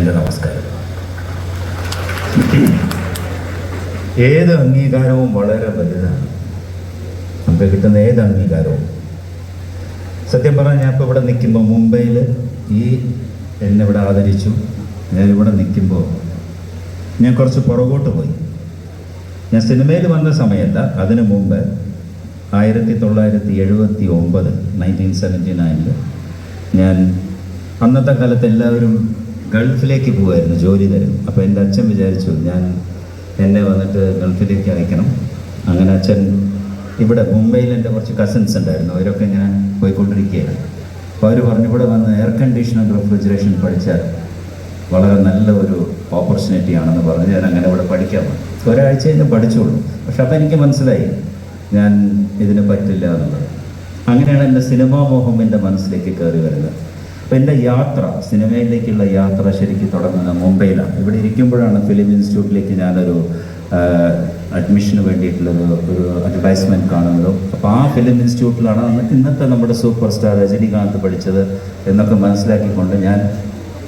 എന്റെ നമസ്കാരം. ഏത് അംഗീകാരവും വളരെ വലുതാണ്. നമുക്ക് കിട്ടുന്ന ഏത് അംഗീകാരവും? സത്യം പറഞ്ഞാൽ ഞാൻ ഇപ്പോൾ ഇവിടെ നിൽക്കുമ്പോൾ മുംബൈയിൽ ഈ എന്നെ ഇവിടെ ആദരിച്ചു. ഞാൻ ഇവിടെ നിൽക്കുമ്പോൾ ഞാൻ കുറച്ച് പുറകോട്ട് പോയി. ഞാൻ സിനിമയിൽ വന്ന സമയത്ത് അതിനു മുമ്പ് ആയിരത്തി തൊള്ളായിരത്തി എഴുപത്തി ഒമ്പത് നയന്റീൻ സെവന്റി നയനിൽ ഞാൻ അന്നത്തെ കാലത്ത് എല്ലാവരും ഗൾഫിലേക്ക് പോകുമായിരുന്നു ജോലി തരും അപ്പോൾ എന്റെ അച്ഛൻ വിചാരിച്ചു ഞാൻ എന്നെ വന്നിട്ട് ഗൾഫിലേക്ക് അയക്കണം. അങ്ങനെ അച്ഛൻ ഇവിടെ മുംബൈയിൽ എന്റെ കുറച്ച് കസിൻസ് ഉണ്ടായിരുന്നു അവരൊക്കെ ഇങ്ങനെ പോയിക്കൊണ്ടിരിക്കുകയാണ്. അപ്പോൾ അവർ പറഞ്ഞു ഇവിടെ വന്ന് എയർ കണ്ടീഷൻ ആൻഡ് റെഫ്രിജറേഷൻ പഠിച്ചാൽ വളരെ നല്ല ഒരു ഓപ്പർച്യൂണിറ്റി ആണെന്ന് പറഞ്ഞ്. ഞാൻ അങ്ങനെ ഇവിടെ പഠിക്കാൻ വന്നു. ഒരാഴ്ച ഞാൻ പഠിച്ചോളൂ. പക്ഷെ അപ്പം എനിക്ക് മനസ്സിലായി ഞാൻ ഇതിന് പറ്റില്ല എന്നുള്ളത്. അങ്ങനെയാണ് എന്റെ സിനിമാ മോഹം എന്റെ മനസ്സിലേക്ക് കയറി വരുന്നത്. അപ്പം എന്റെ യാത്ര സിനിമയിലേക്കുള്ള യാത്ര ശരിക്കും തുടങ്ങുന്നത് മുംബൈയിലാണ്. ഇവിടെ ഇരിക്കുമ്പോഴാണ് ഫിലിം ഇൻസ്റ്റിറ്റ്യൂട്ടിലേക്ക് ഞാനൊരു അഡ്മിഷന് വേണ്ടിയിട്ടുള്ളൊരു ഒരു അഡ്വർടൈസ്മെന്റ് കാണുന്നതും. അപ്പോൾ ആ ഫിലിം ഇൻസ്റ്റിറ്റ്യൂട്ടിലാണ് ഇന്നത്തെ നമ്മുടെ സൂപ്പർ സ്റ്റാർ രജനികാന്ത് പഠിച്ചത് എന്നൊക്കെ മനസ്സിലാക്കിക്കൊണ്ട് ഞാൻ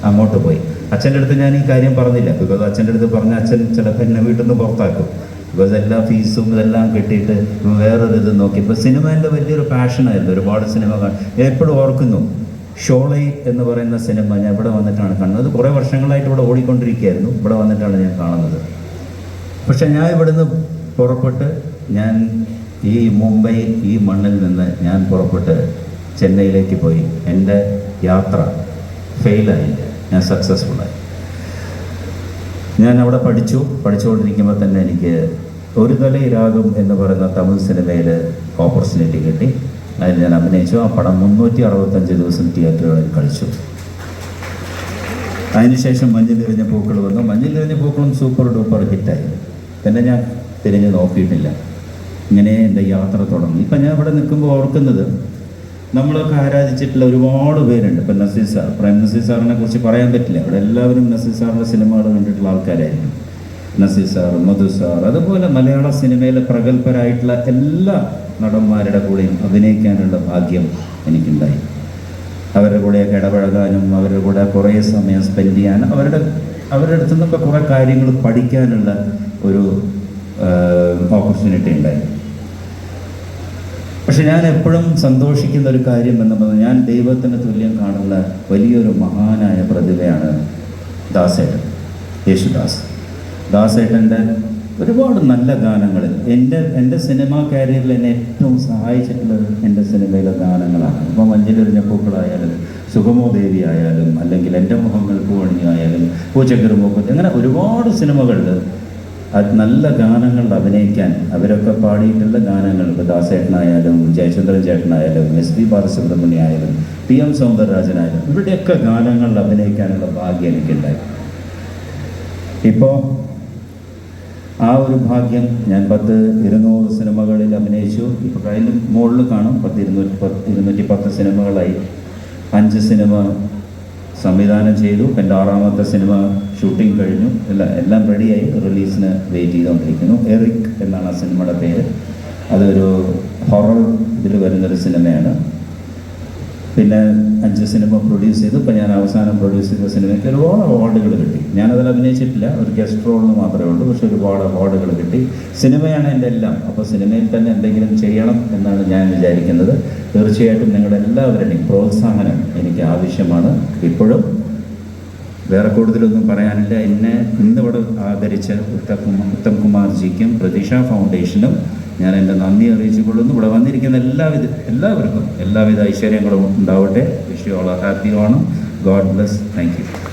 അങ്ങോട്ട് പോയി. അച്ഛന്റെ അടുത്ത് ഞാൻ ഈ കാര്യം പറഞ്ഞില്ല. ബിക്കോസ് അച്ഛന്റെ അടുത്ത് പറഞ്ഞ അച്ഛൻ ചിലപ്പോൾ എന്നെ വീട്ടിൽ നിന്ന് പുറത്താക്കും. ബിക്കോസ് എല്ലാ ഫീസും ഇതെല്ലാം കിട്ടിയിട്ട് വേറൊരു ഇത് നോക്കി. ഇപ്പോൾ സിനിമ എന്റെ വലിയൊരു പാഷനായിരുന്നു ഒരുപാട് സിനിമ എപ്പോഴും ഓർക്കുന്നു. ഷോളൈ എന്ന് പറയുന്ന സിനിമ ഞാൻ ഇവിടെ വന്നിട്ടാണ് കാണുന്നത്. കുറേ വർഷങ്ങളായിട്ട് ഇവിടെ ഓടിക്കൊണ്ടിരിക്കുകയായിരുന്നു. ഇവിടെ വന്നിട്ടാണ് ഞാൻ കാണുന്നത്. പക്ഷേ ഞാൻ ഇവിടുന്ന് പുറപ്പെട്ട് ഞാൻ ഈ മുംബൈ ഈ മണ്ണിൽ നിന്ന് ഞാൻ പുറപ്പെട്ട് ചെന്നൈയിലേക്ക് പോയി. എന്റെ യാത്ര ഫെയിലായില്ല. ഞാൻ സക്സസ്ഫുള്ളായി. ഞാൻ അവിടെ പഠിച്ചു. പഠിച്ചുകൊണ്ടിരിക്കുമ്പോൾ തന്നെ എനിക്ക് ഒരു തലയിലാകും എന്ന് പറയുന്ന തമിഴ് സിനിമയിൽ ഓപ്പർച്യൂണിറ്റി കിട്ടി. അതിൽ ഞാൻ അഭിനയിച്ചു. ആ പടം മുന്നൂറ്റി അറുപത്തഞ്ച് ദിവസം തിയേറ്ററുകളിൽ കളിച്ചു. അതിനുശേഷം മഞ്ഞിൽ നിറഞ്ഞ പൂക്കൾ വന്നു. മഞ്ഞിൽ നിറഞ്ഞ പൂക്കളും സൂപ്പർ ഡൂപ്പർ ഹിറ്റായി. പിന്നെ ഞാൻ തിരിഞ്ഞ് നോക്കിയിട്ടില്ല. ഇങ്ങനെ എന്റെ യാത്ര തുടങ്ങി. ഇപ്പം ഞാൻ ഇവിടെ നിൽക്കുമ്പോൾ ഓർക്കുന്നത് നമ്മളൊക്കെ ആരാധിച്ചിട്ടുള്ള ഒരുപാട് പേരുണ്ട്. ഇപ്പം നസീർ സാർ. പ്രേം നസീർ സാറിനെ കുറിച്ച് പറയാൻ പറ്റില്ല. ഇവിടെ എല്ലാവരും നസീർ സാറിന്റെ സിനിമകൾ കണ്ടിട്ടുള്ള ആൾക്കാരായിരിക്കും. നസീർ സാർ മധു സാർ അതുപോലെ മലയാള സിനിമയിലെ പ്രഗത്ഭരായിട്ടുള്ള എല്ലാ നടന്മാരുടെ കൂടെയും അഭിനയിക്കാനുള്ള ഭാഗ്യം എനിക്കുണ്ടായി. അവരുടെ കൂടെയൊക്കെ ഇടപഴകാനും അവരുടെ കൂടെ കുറേ സമയം സ്പെൻഡ് ചെയ്യാനും അവരുടെ അവരുടെ അടുത്തു നിന്നൊക്കെ കുറേ കാര്യങ്ങൾ പഠിക്കാനുള്ള ഒരു ഓപ്പർച്യൂണിറ്റി ഉണ്ടായി. പക്ഷെ ഞാൻ എപ്പോഴും സന്തോഷിക്കുന്ന ഒരു കാര്യം എന്ന് പറഞ്ഞാൽ ഞാൻ ദൈവത്തിന് തുല്യം കാണുന്ന വലിയൊരു മഹാനായ പ്രതിഭയാണ് ദാസേട്ടൻ യേശുദാസ്. ദാസേട്ടന്റെ ഒരുപാട് നല്ല ഗാനങ്ങൾ. എന്റെ എന്റെ സിനിമാ കരിയറിൽ എന്നെ ഏറ്റവും സഹായിച്ചിട്ടുള്ളത് എന്റെ സിനിമയിലെ ഗാനങ്ങളാണ്. ഇപ്പോൾ മഞ്ഞിലെറിഞ്ഞ പൂക്കളായാലും സുഗമോ ദേവി ആയാലും അല്ലെങ്കിൽ എന്റെ മുഖങ്ങൾ പൂവണി ആയാലും പൂച്ചക്കറി മൂക്കത്ത് അങ്ങനെ ഒരുപാട് സിനിമകളിൽ നല്ല ഗാനങ്ങൾ അഭിനയിക്കാൻ അവരൊക്കെ പാടിയിട്ടുള്ള ഗാനങ്ങൾ ഇപ്പോൾ ദാസേട്ടനായാലും ജയചന്ദ്രൻ ചേട്ടനായാലും എസ് പി ബാലസുബ്രഹ്മണ്യ ആയാലും പി എം സൗന്ദരരാജനായാലും ഇവരുടെയൊക്കെ ഗാനങ്ങൾ അഭിനയിക്കാനുള്ള ഭാഗ്യം എനിക്കുണ്ടായി. ഇപ്പോൾ ആ ഒരു ഭാഗ്യം ഞാൻ പത്ത് ഇരുന്നൂറ് സിനിമകളിൽ അഭിനയിച്ചു. ഇപ്പോൾ കഴിഞ്ഞ മുകളിൽ കാണും. പത്ത് ഇരുന്നൂറ്റി പത്ത് ഇരുന്നൂറ്റി പത്ത് സിനിമകളായി. അഞ്ച് സിനിമ സംവിധാനം ചെയ്തു. എന്റെ ആറാമത്തെ സിനിമ ഷൂട്ടിംഗ് കഴിഞ്ഞു. എല്ലാം എല്ലാം റെഡിയായി. റിലീസിന് വെയിറ്റ് ചെയ്തുകൊണ്ടിരിക്കുന്നു. എറിക് എന്നാണ് ആ സിനിമയുടെ പേര്. അതൊരു ഹൊറർ ഇതിൽ വരുന്നൊരു സിനിമയാണ്. പിന്നെ അഞ്ച് സിനിമ പ്രൊഡ്യൂസ് ചെയ്തു. ഇപ്പം ഞാൻ അവസാനം പ്രൊഡ്യൂസ് ചെയ്ത സിനിമയ്ക്ക് ഒരുപാട് അവാർഡുകൾ കിട്ടി. ഞാനതിൽ അഭിനയിച്ചിട്ടില്ല. ഒരു ഗസ്റ്റ് റോളിന് മാത്രമേ ഉള്ളൂ. പക്ഷെ ഒരുപാട് അവാർഡുകൾ കിട്ടി. സിനിമയാണ് എന്റെ എല്ലാം. അപ്പോൾ സിനിമയിൽ തന്നെ എന്തെങ്കിലും ചെയ്യണം എന്നാണ് ഞാൻ വിചാരിക്കുന്നത്. തീർച്ചയായിട്ടും നിങ്ങളുടെ എല്ലാവരുടെയും പ്രോത്സാഹനം എനിക്ക് ആവശ്യമാണ്. ഇപ്പോഴും വേറെ കൂടുതലൊന്നും പറയാനില്ല. എന്നെ ഇന്നിവിടെ ആദരിച്ച ഉത്തം കുമാർജിക്കും പ്രതീക്ഷ ഫൗണ്ടേഷനും ഞാൻ എന്റെ നന്ദി അറിയിച്ചു കൊള്ളുന്നു ഇവിടെ വന്നിരിക്കുന്ന എല്ലാവിധ എല്ലാവർക്കും എല്ലാവിധ ഐശ്വര്യങ്ങളും ഉണ്ടാവട്ടെ. Wish you all happy Onam. God bless thank you